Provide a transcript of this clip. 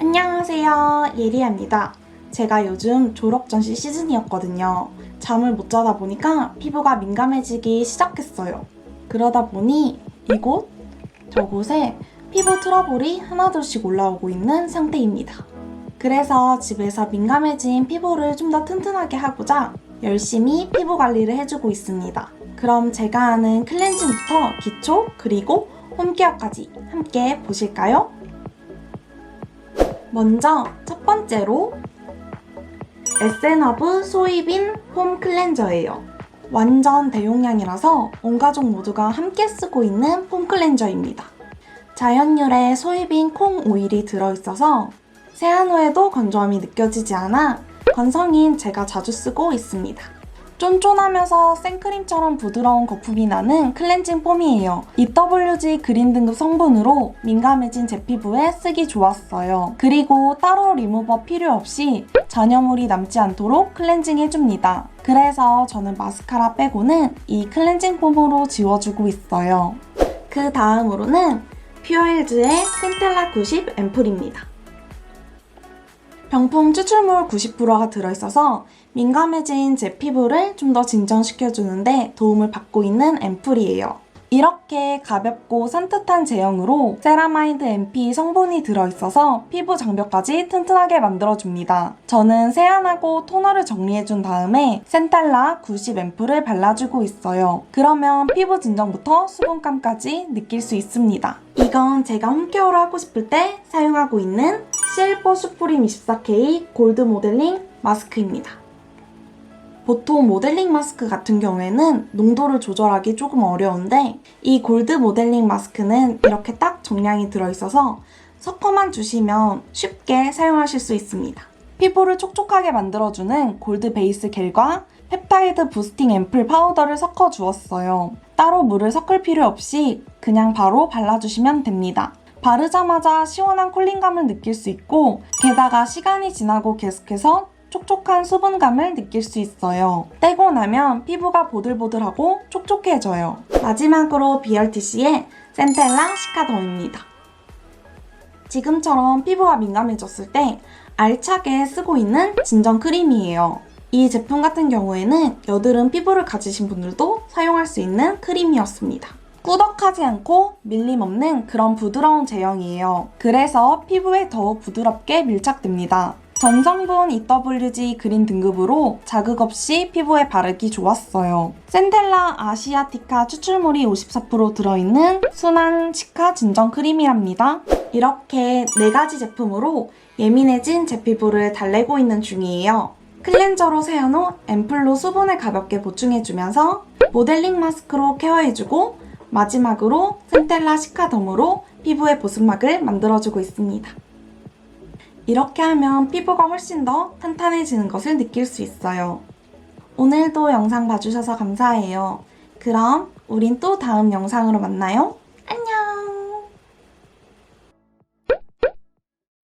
안녕하세요. 예리입니다. 제가 요즘 졸업 전시 시즌이었거든요. 잠을 못 자다 보니까 피부가 민감해지기 시작했어요. 그러다 보니 이곳, 저곳에 피부 트러블이 하나둘씩 올라오고 있는 상태입니다. 그래서 집에서 민감해진 피부를 좀 더 튼튼하게 하고자 열심히 피부 관리를 해주고 있습니다. 그럼 제가 하는 클렌징부터 기초, 그리고 홈케어까지 함께 보실까요? 먼저 첫 번째로 에센허브 소이빈 폼 클렌저예요. 완전 대용량이라서 온 가족 모두가 함께 쓰고 있는 폼 클렌저입니다. 자연유래 소이빈 콩 오일이 들어있어서 세안 후에도 건조함이 느껴지지 않아 건성인 제가 자주 쓰고 있습니다. 쫀쫀하면서 생크림처럼 부드러운 거품이 나는 클렌징 폼이에요. EWG 그린 등급 성분으로 민감해진 제 피부에 쓰기 좋았어요. 그리고 따로 리무버 필요 없이 잔여물이 남지 않도록 클렌징 해줍니다. 그래서 저는 마스카라 빼고는 이 클렌징 폼으로 지워주고 있어요. 그 다음으로는 퓨어힐즈의 센텔라 90 앰플입니다. 병풍 추출물 90%가 들어있어서 민감해진 제 피부를 좀 더 진정시켜주는데 도움을 받고 있는 앰플이에요. 이렇게 가볍고 산뜻한 제형으로 세라마이드 MP 성분이 들어있어서 피부 장벽까지 튼튼하게 만들어줍니다. 저는 세안하고 토너를 정리해준 다음에 센탈라 90 앰플을 발라주고 있어요. 그러면 피부 진정부터 수분감까지 느낄 수 있습니다. 이건 제가 홈케어를 하고 싶을 때 사용하고 있는 실버 수프림 24K 골드 모델링 마스크입니다. 보통 모델링 마스크 같은 경우에는 농도를 조절하기 조금 어려운데 이 골드 모델링 마스크는 이렇게 딱 정량이 들어있어서 섞어만 주시면 쉽게 사용하실 수 있습니다. 피부를 촉촉하게 만들어주는 골드 베이스 겔과 펩타이드 부스팅 앰플 파우더를 섞어 주었어요. 따로 물을 섞을 필요 없이 그냥 바로 발라주시면 됩니다. 바르자마자 시원한 쿨링감을 느낄 수 있고 게다가 시간이 지나고 계속해서 촉촉한 수분감을 느낄 수 있어요. 떼고 나면 피부가 보들보들하고 촉촉해져요. 마지막으로 BRTC의 센텔라 시카덤입니다. 지금처럼 피부가 민감해졌을 때 알차게 쓰고 있는 진정 크림이에요. 이 제품 같은 경우에는 여드름 피부를 가지신 분들도 사용할 수 있는 크림이었습니다. 꾸덕하지 않고 밀림 없는 그런 부드러운 제형이에요. 그래서 피부에 더 부드럽게 밀착됩니다. 전성분 EWG 그린 등급으로 자극 없이 피부에 바르기 좋았어요. 센텔라 아시아티카 추출물이 54% 들어있는 순한 시카 진정 크림이랍니다. 이렇게 4가지 제품으로 예민해진 제 피부를 달래고 있는 중이에요. 클렌저로 세안 후 앰플로 수분을 가볍게 보충해주면서 모델링 마스크로 케어해주고 마지막으로 센텔라 시카덤으로 피부의 보습막을 만들어주고 있습니다. 이렇게 하면 피부가 훨씬 더 탄탄해지는 것을 느낄 수 있어요. 오늘도 영상 봐주셔서 감사해요. 그럼 우린 또 다음 영상으로 만나요.